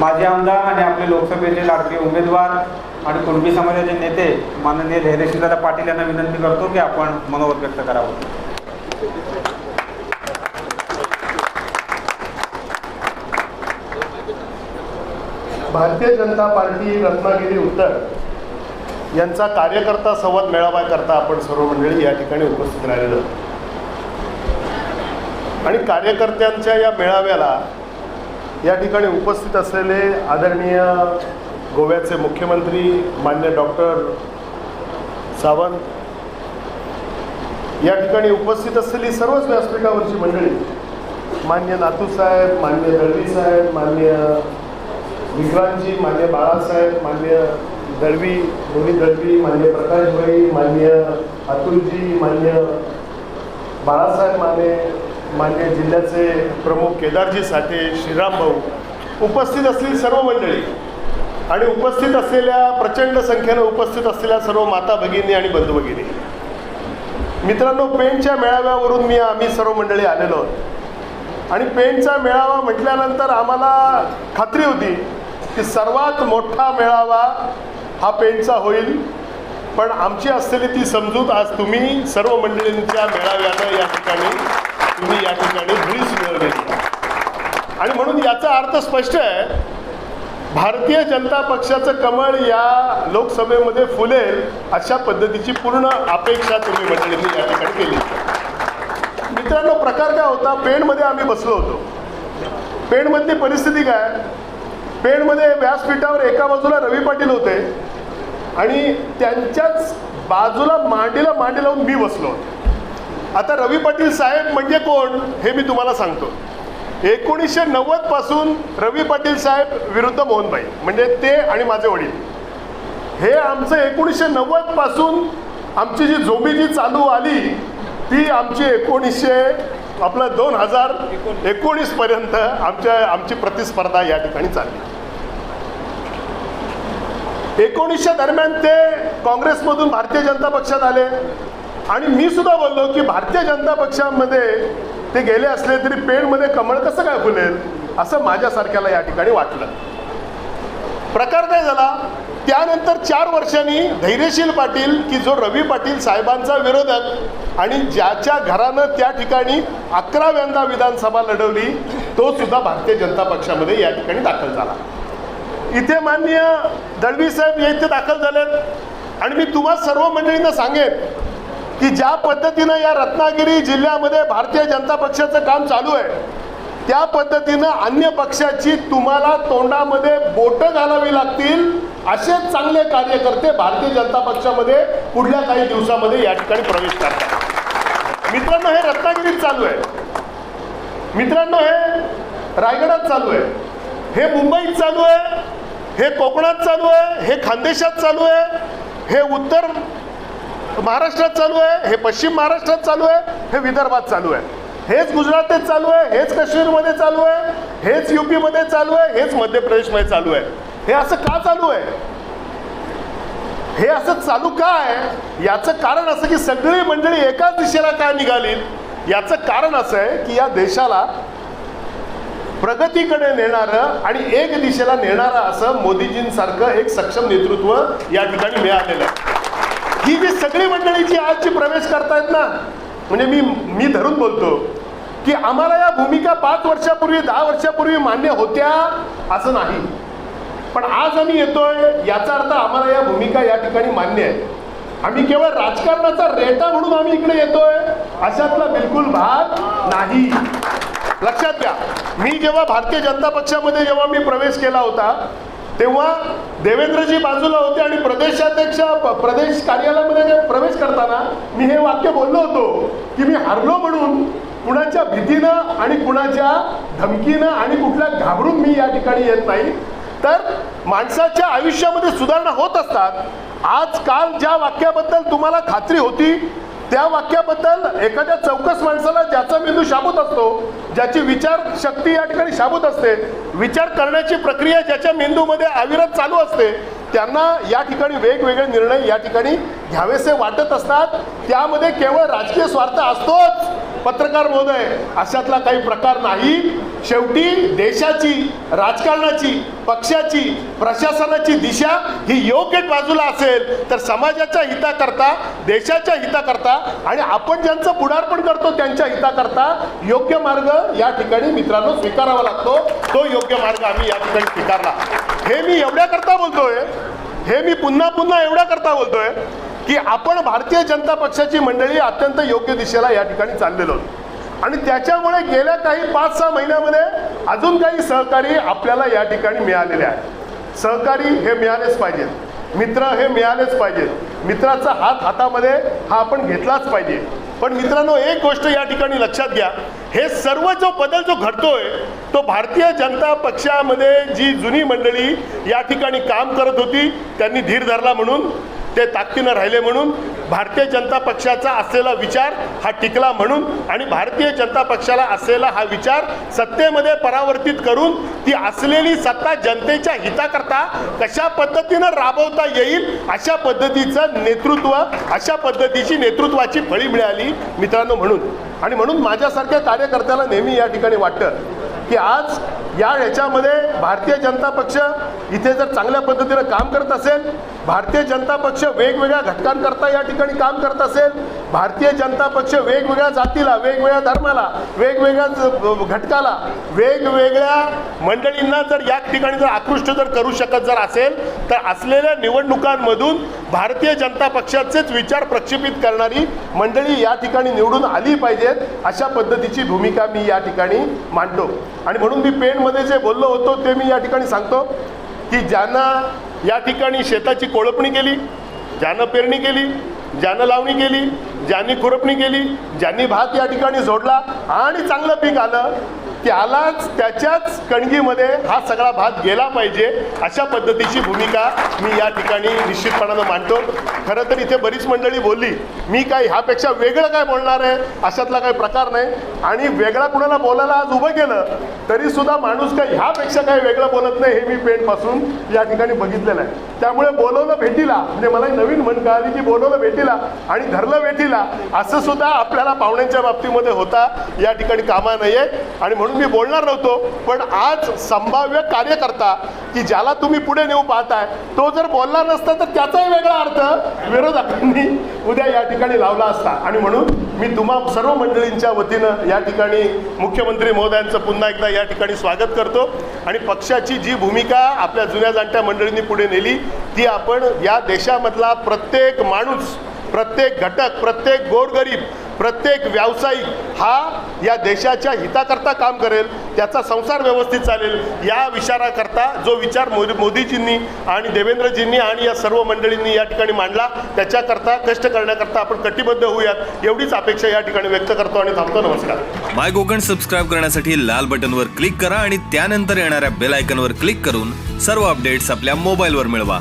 माजी आमदार आणि आपले लोकसभेचे लाडके उमेदवार आणि कुणबी समाजाचे नेते माननीय धैर्यशीलदादा पाटील यांना विनंती करतो की आपण मनोगत व्यक्त करावं. भारतीय जनता पार्टी रत्नागिरी उत्तर यांचा कार्यकर्ता संवाद मेळावा करता आपण सर्व मंडळी या ठिकाणी उपस्थित राहिलेलो आणि कार्यकर्त्यांच्या या मेळाव्याला या ठिकाणी उपस्थित असलेले आदरणीय गोव्याचे मुख्यमंत्री मान्य डॉक्टर सावंत या ठिकाणी उपस्थित असलेली सर्वच व्यासपीठावरची मंडळी मान्य नातू साहेब मान्य दळवी साहेब मान्य विक्रांतजी मान्य बाळासाहेब मान्य दळवी दोन्ही दळवी मान्य प्रकाशभाई मान्य अतुलजी मान्य बाळासाहेब माने मान्य जिल्ह्याचे प्रमुख केदारजी साठे श्रीराम भाऊ उपस्थित असलेली सर्व मंडळी. आणि उपस्थित असलेल्या प्रचंड संख्येनं उपस्थित असलेल्या सर्व माता भगिनी आणि बंधू भगिनी. मित्रांनो पेंटच्या मेळाव्यावरून मी आम्ही सर्व मंडळी आलेलो आहोत. आणि पेंटचा मेळावा म्हटल्यानंतर आम्हाला खात्री होती की सर्वात मोठा मेळावा हा पेंटचा होईल. पण आमची असलेली ती समजूत आज तुम्ही सर्व मंडळींच्या मेळाव्यानं या ठिकाणी तुम्ही या ठिकाणी धुळीस मिळवलेली आणि म्हणून याचा अर्थ स्पष्ट आहे भारतीय जनता पक्षाचं कमळ या लोकसभेमध्ये फुलेल अशा पद्धतीची पूर्ण अपेक्षा तुम्ही मंडळींनी या ठिकाणी केली. मित्रांनो प्रकार काय होता? पेणमध्ये आम्ही बसलो होतो. पेणमधली परिस्थिती काय? पेणमध्ये व्यासपीठावर एका बाजूला रवी पाटील होते आणि त्यांच्याच बाजूला मांडीला मांडी लावून मी बसलो होतो. आता रवी पाटील साहेब म्हणजे कोण हे मी तुम्हाला सांगतो. एकोणीसशे नव्वदपासून रवी पाटील साहेब विरुद्ध मोहनबाई म्हणजे ते आणि माझे वडील. हे आमचं एकोणीसशे नव्वदपासून आमची जी जोमी जी चालू आली ती आमची एकोणीसशे आपलं दोन हजार एकोणीस पर्यंत आमच्या आमची प्रतिस्पर्धा या ठिकाणी चालली. एकोणीसच्या दरम्यान ते काँग्रेसमधून भारतीय जनता पक्षात आले. आणि मी सुद्धा बोललो की भारतीय जनता पक्षामध्ये ते गेले असले तरी पेणमध्ये कमळ कसं काय फुलेल? असं माझ्यासारख्याला या ठिकाणी वाटलं. प्रकार काय झाला. त्यानंतर चार वर्षांनी धैर्यशील पाटील की जो रवी पाटील साहेबांचा विरोधक आणि ज्याच्या घरानं त्या ठिकाणी अकराव्यांदा विधानसभा लढवली तो सुद्धा भारतीय जनता पक्षामध्ये या ठिकाणी दाखल झाला. इथे माननीय दळवी साहेब या इथे दाखल झालेत. आणि मी तुम्हा सर्व मंडळींना सांगेन की ज्या पद्धतीनं या रत्नागिरी जिल्ह्यामध्ये भारतीय जनता पक्षाचं काम चालू आहे त्या पद्धतीनं अन्य पक्षाची तुम्हाला तोंडामध्ये बोटं घालावी लागतील असेच चांगले कार्यकर्ते भारतीय जनता पक्षामध्ये पुढल्या काही दिवसामध्ये या ठिकाणी प्रवेश करतात. मित्रांनो हे रत्नागिरीत चालू आहे. मित्रांनो हे रायगडात चालू आहे. हे मुंबईत चालू आहे. हे कोकणात चालू आहे. हे खानदेशात चालू आहे. हे उत्तर महाराष्ट्रात चालू आहे हे पश्चिम महाराष्ट्रात चालू आहे हे विदर्भात चालू आहे. हेच गुजरातेत चालू आहे हेच काश्मीरमध्ये चालू आहे हेच युपीमध्ये चालू आहे हेच मध्य प्रदेशमध्ये चालू आहे. हे असं का चालू आहे? हे असं चालू का आहे? याचं कारण असं की सगळी मंडळी एकाच दिशेला का निघाली? याचं कारण असं आहे की या देशाला प्रगतीकडे नेणारं आणि एक दिशेला नेणारं असं मोदीजींसारखं एक सक्षम नेतृत्व या ठिकाणी मिळालेलं आहे. ही जी सगळी मंडळी जी आज जी प्रवेश करतायत ना म्हणजे मी मी धरून बोलतो की आम्हाला या भूमिका पाच वर्षापूर्वी दहा वर्षापूर्वी मान्य होत्या असं नाही. पण आज आम्ही येतोय याचा अर्थ आम्हाला या भूमिका या ठिकाणी मान्य आहे. आम्ही केवळ राजकारणाचा रेटा म्हणून आम्ही इकडे येतोय अशातला बिलकुल भाग नाही. लक्षात घ्या मी जेव्हा भारतीय जनता पक्षामध्ये जेव्हा मी प्रवेश केला होता तेव्हा देवेंद्रजी बाजूला होते आणि प्रदेशाध्यक्ष प्रदेश कार्यालयामध्ये प्रवेश करताना मी हे वाक्य बोललो होतो की मी हरलो म्हणून कुणाच्या भीतीनं आणि कुणाच्या धमकीनं आणि कुठल्या घाबरून मी या ठिकाणी येत नाही. तर माणसाच्या आयुष्यामध्ये सुधारणा होत असतात. आज काल ज्या वाक्याबद्दल तुम्हाला खात्री होती त्या वाक्याबद्दल एखाद्या चौकस माणसाला ज्याचा मेंदू शाबूत असतो ज्याची विचार शक्ती या ठिकाणी शाबूत असते विचार करण्याची प्रक्रिया ज्याच्या मेंदूमध्ये अविरत चालू असते त्यांना या ठिकाणी वेगवेगळे निर्णय या ठिकाणी घ्यावेसे वाटत असतात. त्यामध्ये केवळ राजकीय स्वार्थ असतोच. पत्रकार महोदय अशातला काही प्रकार नाही. शेवटी देशाची राजकारणाची पक्षाची प्रशासनाची दिशा ही योग्य बाजूला असेल तर समाजाच्या हिताकरता देशाच्या हिताकरता आणि आपण ज्यांचं पुढारपण करतो त्यांच्या हिताकरता योग्य मार्ग या ठिकाणी मित्रांनो स्वीकारावा लागतो. तो योग्य मार्ग आम्ही या ठिकाणी स्वीकारला. हे मी एवढ्याकरता बोलतोय हे मी पुन्हा पुन्हा एवढ्याकरता बोलतोय की आपण भारतीय जनता पक्षाची मंडळी अत्यंत योग्य दिशेला या ठिकाणी चाललेलो आहोत. आणि त्याच्यामुळे गेल्या काही पाच सहा महिन्यामध्ये अजून काही सहकारी आपल्याला या ठिकाणी मिळालेले आहेत. सहकारी हे मिळालेच पाहिजेत. मित्र हे मिळालेच पाहिजेत. मित्राचा हात हातामध्ये हा आपण घेतलाच पाहिजे. पण मित्रांनो एक गोष्ट या ठिकाणी लक्षात घ्या. हे सर्व जो बदल जो घडतोय तो भारतीय जनता पक्षामध्ये जी जुनी मंडळी या ठिकाणी काम करत होती त्यांनी धीर धरला म्हणून. ते ताकदीनं राहिले म्हणून भारतीय जनता पक्षाचा असलेला विचार हा टिकला म्हणून आणि भारतीय जनता पक्षाला असलेला हा विचार सत्तेमध्ये परावर्तित करून ती असलेली सत्ता जनतेच्या हिताकरता कशा पद्धतीनं राबवता येईल अशा पद्धतीचं नेतृत्व अशा पद्धतीची नेतृत्वाची फळी मिळाली मित्रांनो म्हणून. आणि म्हणून माझ्यासारख्या कार्यकर्त्याला नेहमी या ठिकाणी वाटतं की आज या ह्याच्यामध्ये भारतीय जनता पक्ष इथे जर चांगल्या पद्धतीनं काम करत असेल भारतीय जनता पक्ष वेगवेगळ्या घटकांकरता या ठिकाणी काम करत असेल भारतीय जनता पक्ष वेगवेगळ्या जातीला वेगवेगळ्या धर्माला वेगवेगळ्या घटकाला वेगवेगळ्या मंडळींना जर या ठिकाणी जर आकृष्ट जर करू शकत जर असेल तर असलेल्या निवडणुकांमधून भारतीय जनता पक्षाचेच विचार प्रक्षेपित करणारी मंडळी या ठिकाणी निवडून आली पाहिजेत अशा पद्धतीची भूमिका मी या ठिकाणी मांडतो आणि म्हणून मी मध्ये जे बोललो होतो ते मी या ठिकाणी सांगतो की ज्यांना या ठिकाणी शेताची कोळपणी केली ज्यानं पेरणी केली ज्यानं लावणी केली ज्यांनी खुरपणी केली ज्यांनी भात या ठिकाणी जोडला आणि चांगलं पीक आलं त्यालाच त्याच्याच कणगीमध्ये हा सगळा भात गेला पाहिजे अशा पद्धतीची भूमिका मी या ठिकाणी निश्चितपणानं मांडतो. खरं तर इथे बरीच मंडळी बोलली मी काय ह्यापेक्षा वेगळं काय बोलणार आहे? अशातला काही प्रकार नाही. आणि वेगळा कुणाला बोलायला आज उभं केलं तरी सुद्धा माणूस काय ह्यापेक्षा काही वेगळं बोलत नाही हे मी पेंटपासून या ठिकाणी बघितलेलं आहे. त्यामुळे बोलवलं भेटीला. म्हणजे मला एक नवीन म्हण कळाली की बोलवलं भेटीला आणि धरलं भेटीला. असं सुद्धा आपल्याला पाहुण्यांच्या बाबतीमध्ये होता. या ठिकाणी कामा नाही आहे आणि म्हणून मी बोलणार नव्हतो. पण आज संभाव्य कार्यकर्ता की ज्याला तुम्ही पुढे नेऊ पाहताय तो जर बोलला नसता तर त्याचाही वेगळा अर्थ विरोधकांनी उद्या या ठिकाणी लावला असता. आणि म्हणून मी तुम्हा सर्व मंडळींच्या वतीनं या ठिकाणी मुख्यमंत्री महोदयांचं पुन्हा एकदा या ठिकाणी स्वागत करतो. आणि पक्षाची जी भूमिका आपल्या जुन्या जाणत्या मंडळींनी पुढे नेली ती आपण या देशामधला प्रत्येक माणूस प्रत्येक घटक प्रत्येक गोरगरीब प्रत्येक व्यावसायिक हा या देशाच्या हिताकरता काम करेल त्याचा संसार व्यवस्थित चालेल या विचाराकरता जो विचार मोदी मोदीजींनी आणि देवेंद्रजींनी आणि या सर्व मंडळींनी या ठिकाणी मांडला त्याच्याकरता कष्ट करण्याकरता आपण कटिबद्ध होऊयात एवढीच अपेक्षा या ठिकाणी व्यक्त करतो आणि थांबतो. नमस्कार. माय कोकण सबस्क्राईब करण्यासाठी लाल बटनवर क्लिक करा आणि त्यानंतर येणाऱ्या बेल आयकनवर क्लिक करून सर्व अपडेट्स आपल्या मोबाईलवर मिळवा.